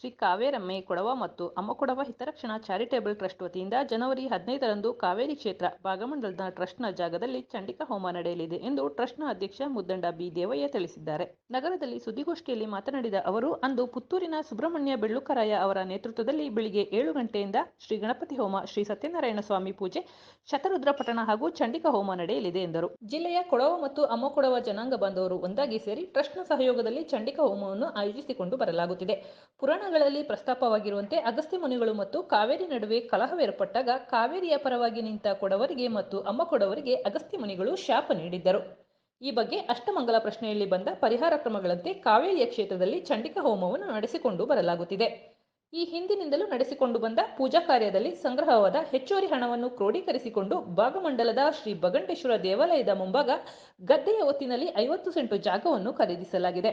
ಶ್ರೀ ಕಾವೇರಮ್ಮೆ ಕೊಡವ ಮತ್ತು ಅಮ್ಮಕೊಡವ ಹಿತರಕ್ಷಣಾ charitable trust ವತಿಯಿಂದ ಜನವರಿ ಹದಿನೈದರಂದು ಕಾವೇರಿ ಕ್ಷೇತ್ರ ಭಾಗಮಂಡಲದ ಟ್ರಸ್ಟ್ನ ಜಾಗದಲ್ಲಿ ಚಂಡಿಕಾ ಹೋಮ ನಡೆಯಲಿದೆ ಎಂದು ಟ್ರಸ್ಟ್ನ ಅಧ್ಯಕ್ಷ ಮುದ್ದಂಡ ಬಿ ದೇವಯ್ಯ ತಿಳಿಸಿದ್ದಾರೆ. ನಗರದಲ್ಲಿ ಸುದ್ದಿಗೋಷ್ಠಿಯಲ್ಲಿ ಮಾತನಾಡಿದ ಅವರು, ಅಂದು ಪುತ್ತೂರಿನ ಸುಬ್ರಹ್ಮಣ್ಯ ಬೆಳ್ಳುಕರಾಯ ಅವರ ನೇತೃತ್ವದಲ್ಲಿ ಬೆಳಿಗ್ಗೆ ಏಳು ಗಂಟೆಯಿಂದ ಶ್ರೀ ಗಣಪತಿ ಹೋಮ, ಶ್ರೀ ಸತ್ಯನಾರಾಯಣ ಸ್ವಾಮಿ ಪೂಜೆ, ಶತರುದ್ರ ಪಠಣ ಹಾಗೂ ಚಂಡಿಕಾ ಹೋಮ ನಡೆಯಲಿದೆ ಎಂದರು. ಜಿಲ್ಲೆಯ ಕೊಡವ ಮತ್ತು ಅಮ್ಮಕೊಡವ ಜನಾಂಗ ಬಾಂಧವರು ಒಂದಾಗಿ ಸೇರಿ ಟ್ರಸ್ಟ್ನ ಸಹಯೋಗದಲ್ಲಿ ಚಂಡಿಕಾ ಹೋಮವನ್ನು ಆಯೋಜಿಸಿಕೊಂಡು ಬರಲಾಗುತ್ತಿದೆ. ಪುರಾಣಗಳಲ್ಲಿ ಪ್ರಸ್ತಾಪವಾಗಿರುವಂತೆ ಅಗಸ್ತ್ಯ ಮುನಿಗಳು ಮತ್ತು ಕಾವೇರಿ ನಡುವೆ ಕಲಹವೇರ್ಪಟ್ಟಾಗ ಕಾವೇರಿಯ ಪರವಾಗಿ ನಿಂತ ಕೊಡವರಿಗೆ ಮತ್ತು ಅಮ್ಮ ಕೊಡವರಿಗೆ ಅಗಸ್ತ್ಯ ಮುನಿಗಳು ಶಾಪ ನೀಡಿದ್ದರು. ಈ ಬಗ್ಗೆ ಅಷ್ಟಮಂಗಲ ಪ್ರಶ್ನೆಯಲ್ಲಿ ಬಂದ ಪರಿಹಾರ ಕ್ರಮಗಳಂತೆ ಕಾವೇರಿಯ ಕ್ಷೇತ್ರದಲ್ಲಿ ಚಂಡಿಕ ಹೋಮವನ್ನು ನಡೆಸಿಕೊಂಡು ಬರಲಾಗುತ್ತಿದೆ. ಈ ಹಿಂದಿನಿಂದಲೂ ನಡೆಸಿಕೊಂಡು ಬಂದ ಪೂಜಾ ಕಾರ್ಯದಲ್ಲಿ ಸಂಗ್ರಹವಾದ ಹೆಚ್ಚುವರಿ ಹಣವನ್ನು ಕ್ರೋಢೀಕರಿಸಿಕೊಂಡು ಭಾಗಮಂಡಲದ ಶ್ರೀ ಬಗಂಟೇಶ್ವರ ದೇವಾಲಯದ ಮುಂಭಾಗ ಗದ್ದೆಯ ಹೊತ್ತಿನಲ್ಲಿ ಐವತ್ತು ಸೆಂಟು ಜಾಗವನ್ನು ಖರೀದಿಸಲಾಗಿದೆ.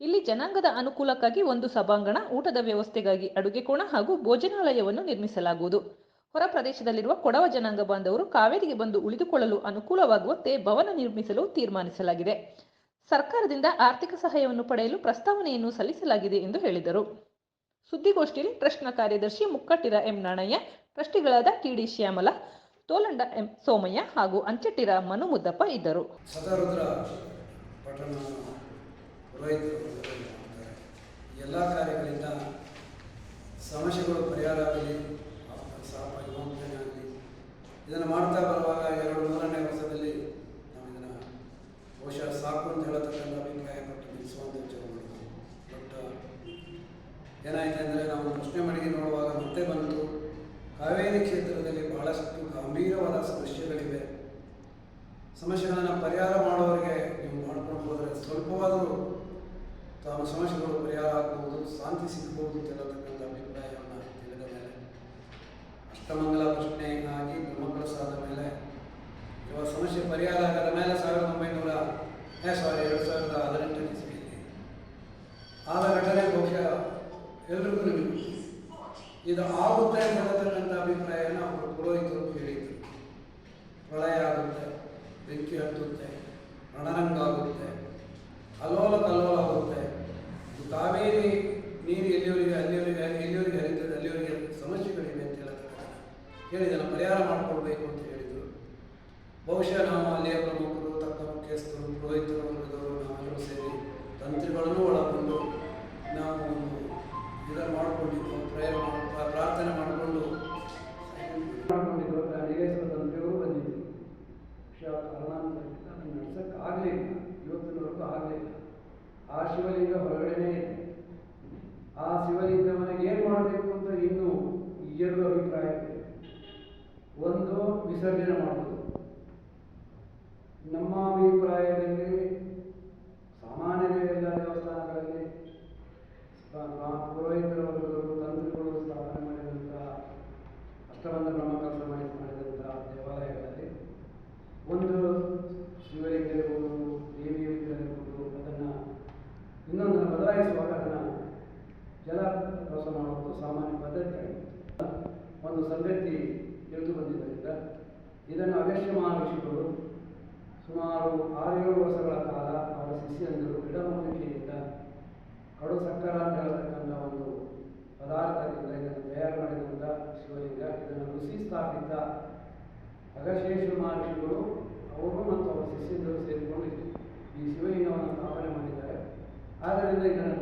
ಇಲ್ಲಿ ಜನಾಂಗದ ಅನುಕೂಲಕ್ಕಾಗಿ ಒಂದು ಸಭಾಂಗಣ, ಊಟದ ವ್ಯವಸ್ಥೆಗಾಗಿ ಅಡುಗೆ ಕೋಣ ಹಾಗೂ ಭೋಜನಾಲಯವನ್ನು ನಿರ್ಮಿಸಲಾಗುವುದು. ಹೊರ ಪ್ರದೇಶದಲ್ಲಿರುವ ಕೊಡವ ಜನಾಂಗ ಬಾಂಧವರು ಕಾವೇರಿಗೆ ಬಂದು ಉಳಿದುಕೊಳ್ಳಲು ಅನುಕೂಲವಾಗುವಂತೆ ಭವನ ನಿರ್ಮಿಸಲು ತೀರ್ಮಾನಿಸಲಾಗಿದೆ. ಸರ್ಕಾರದಿಂದ ಆರ್ಥಿಕ ಸಹಾಯವನ್ನು ಪಡೆಯಲು ಪ್ರಸ್ತಾವನೆಯನ್ನು ಸಲ್ಲಿಸಲಾಗಿದೆ ಎಂದು ಹೇಳಿದರು. ಸುದ್ದಿಗೋಷ್ಠಿಯಲ್ಲಿ ಟ್ರಸ್ಟ್ನ ಕಾರ್ಯದರ್ಶಿ ಮುಕ್ಕಟ್ಟಿರ ಎಂ ನಾಣಯ್ಯ, ಟ್ರಸ್ಟಿಗಳಾದ ಟಿಡಿ ಶ್ಯಾಮಲ, ತೋಲಂಡ ಎಂ ಸೋಮಯ್ಯ ಹಾಗೂ ಅಂಚಟ್ಟಿರ ಮನು ಮುದ್ದಪ್ಪ ಇದ್ದರು. ಪುರೋಹಿತರು ಎಲ್ಲ ಕಾರ್ಯಗಳಿಂದ ಸಮಸ್ಯೆಗಳು ಪರಿಹಾರ ಆಗಲಿ ಸಾಪ ವಿಮೋಚನೆ ಆಗಲಿ, ಇದನ್ನು ಮಾಡ್ತಾ ಬರುವಾಗ ಎರಡು ಮೂರನೇ ವರ್ಷದಲ್ಲಿ ನಾವು ಇದನ್ನು ಬಹುಶಃ ಸಾಕು ಅಂತ ಹೇಳತಕ್ಕಂಥ ಅಭಿಪ್ರಾಯ ಪಟ್ಟು ನಿಲ್ಲಿಸುವಂಥ ಬಟ್ ಏನಾಯ್ತು ಅಂದರೆ ನಾವು ಪ್ರಶ್ನೆ ಮಡಿಗೆ ನೋಡುವಾಗ ಮತ್ತೆ ಬಂತು ಕಾವೇರಿ ಕ್ಷೇತ್ರದಲ್ಲಿ ಬಹಳಷ್ಟು ಗಂಭೀರವಾದ ಸಮಸ್ಯೆಗಳಿವೆ. ಸಮಸ್ಯೆಗಳನ್ನು ಪರಿಹಾರ ಮಾಡೋರಿಗೆ ನೀವು ಮಾಡ್ಕೊಂಡು ಸ್ವಲ್ಪವಾದರೂ ತಾವು ಸಮಸ್ಯೆಗಳು ಪರಿಹಾರ ಆಗ್ಬೋದು, ಶಾಂತಿ ಸಿಗ್ಬೋದು ಅಂತ ಹೇಳತಕ್ಕಂಥ ಅಭಿಪ್ರಾಯವನ್ನು ತಿಳಿದ ಮೇಲೆ. ಅಷ್ಟಮಂಗಲ ಪ್ರಶ್ನೆಯಾಗಿ ಬ್ರಹ್ಮಕಲಸಾದ ಮೇಲೆ, ಇವಾಗ ಸಮಸ್ಯೆ ಪರಿಹಾರ ಆಗದ ಮೇಲೆ ಸಾವಿರದ ಒಂಬೈನೂರ, ಏ ಸಾರಿ ಎರಡು ಸಾವಿರದ ಹದಿನೆಂಟನೇ ಇಸ್ವಿಯಲ್ಲಿ. ಆದ ಘಟನೆ ಬಹುಶಃ ಎಲ್ರಿಗೂ ಇದು ಆಗುತ್ತೆ ಅಂತ ಹೇಳತಕ್ಕಂಥ ಅಭಿಪ್ರಾಯನ ಅವರು ಪುರೋಹಿತರು ಹೇಳಿದರು. ಪ್ರಳಯ ಆಗುತ್ತೆ, ಬೆಂಕಿ ಹತ್ತುತ್ತೆ, ರಣರಂಗ ಆಗುತ್ತೆ ಅಲೋಲ ಕಲ್ಲೋಲ ಆಗುತ್ತೆ ಇದು ಕಾವೇರಿ ನೀರು ಎಲ್ಲಿವರೆಗೆ ಅಲ್ಲಿವರೆಗೆ ಎಲ್ಲಿವರೆಗೆ ಹರಿತದೆ ಅಲ್ಲಿವರೆಗೆ ಸಮಸ್ಯೆಗಳಿವೆ ಅಂತ ಹೇಳತಕ್ಕಂಥ ಹೇಳಿದನ್ನು ಪರಿಹಾರ ಮಾಡಿಕೊಳ್ಬೇಕು ಅಂತ ಹೇಳಿದರು. ಬಹುಶಃ ನಾವು ಅಲ್ಲಿಯ ಪ್ರಮುಖರು, ತಕ್ಕ ಮುಖ್ಯಸ್ಥರು, ಪುರೋಹಿತರು ವರ್ಗದವರು ನಾವೆಲ್ಲರೂ ಸೇರಿ ತಂತ್ರಿಗಳನ್ನು ಒಳಗೊಂಡು ನಾವು ಒಂದು ಇದನ್ನು ಮಾಡಿಕೊಂಡಿದ್ದು ಪ್ರೇಯರ್ ಪ್ರಾರ್ಥನೆ ಮಾಡಿಕೊಂಡು ಮಾಡಿಕೊಂಡಿದ್ದು ನಿಗೇಶ್ವರ ತಂತ್ರಿಯವರು ಬಂದಿದ್ದರು. ವಿಷಯ ಕಾರಣಾಂತರದಿಂದ ಅದನ್ನು ನಡ್ಸಕ್ಕೆ ಆಗಲಿಲ್ಲ ಇವತ್ತಿನವರೆಗೂ ಆಗಲಿಲ್ಲ ಆ ಶಿವಲಿಂಗ ಹೊರಗಡೆನೇ ಇದೆ. ಆ ಶಿವಲಿಂಗವನ್ನು ಏನು ಮಾಡಬೇಕು ಅಂತ ಇನ್ನೂ ಎರಡು ಅಭಿಪ್ರಾಯ ಇದೆ ಒಂದು ವಿಸರ್ಜನೆ ಮಾಡೋದು ನಮ್ಮ ಅಭಿಪ್ರಾಯದಲ್ಲಿ ಸಾಮಾನ್ಯ ಎಲ್ಲ ದೇವಸ್ಥಾನಗಳಲ್ಲಿ ಪುರೋಹಿತರ ತಂತ್ರಿಗಳು ಸ್ಥಾಪನೆ ಮಾಡಿದಂಥ ಅಷ್ಟಬಂಧ ಬ್ರಹ್ಮಕಲಸ ಮಾಡಿ ಮಾಡಿದಂಥ ದೇವಾಲಯಗಳಲ್ಲಿ ಒಂದು ಶಿವಲಿಂಗ ಇರ್ಬೋದು ದೇವಿ ಇರ್ಬೋದು, ಅದನ್ನು ಇನ್ನೊಂದನ್ನು ಬದಲಾಯಿಸುವಾಗ ಅದನ್ನು ಜಲ ಪ್ರವಾಸ ಮಾಡುವುದು ಸಾಮಾನ್ಯ ಪದ್ಧತಿ ಆಗಿದೆ ಒಂದು ಸಂಗತಿ ತಿಳಿದು ಬಂದಿದ್ದರಿಂದ ಇದನ್ನು ಅಗಸ್ತ್ಯ ಮಹರ್ಷಿಗಳು ಸುಮಾರು ಆರೇಳು ವರ್ಷಗಳ ಕಾಲ ಅವರ ಶಿಷ್ಯಂದರು ಗಿಡಮೂಲಿಕೆಯಿಂದ ಕಡು ಸಕ್ಕರ ಅಂತ ಹೇಳತಕ್ಕಂಥ ಒಂದು ಪದಾರ್ಥದಿಂದ ಇದನ್ನು ತಯಾರು ಮಾಡಿದಂಥ ಶಿವಲಿಂಗ. ಇದನ್ನು ಋಷಿ ಸ್ಥಾಪಿತ ಅಗಶೇಶ್ವರ ಮಹರ್ಷಿಗಳು ಅವರು ಮತ್ತು ಅವರ ಶಿಷ್ಯಂದರು ಸೇರಿಕೊಂಡು ಈ ಶಿವಲಿಂಗವನ್ನು ಸ್ಥಾಪನೆ ಮಾಡಿದ್ದಾರೆ. ಆದ್ದರಿಂದ ಇದನ್ನು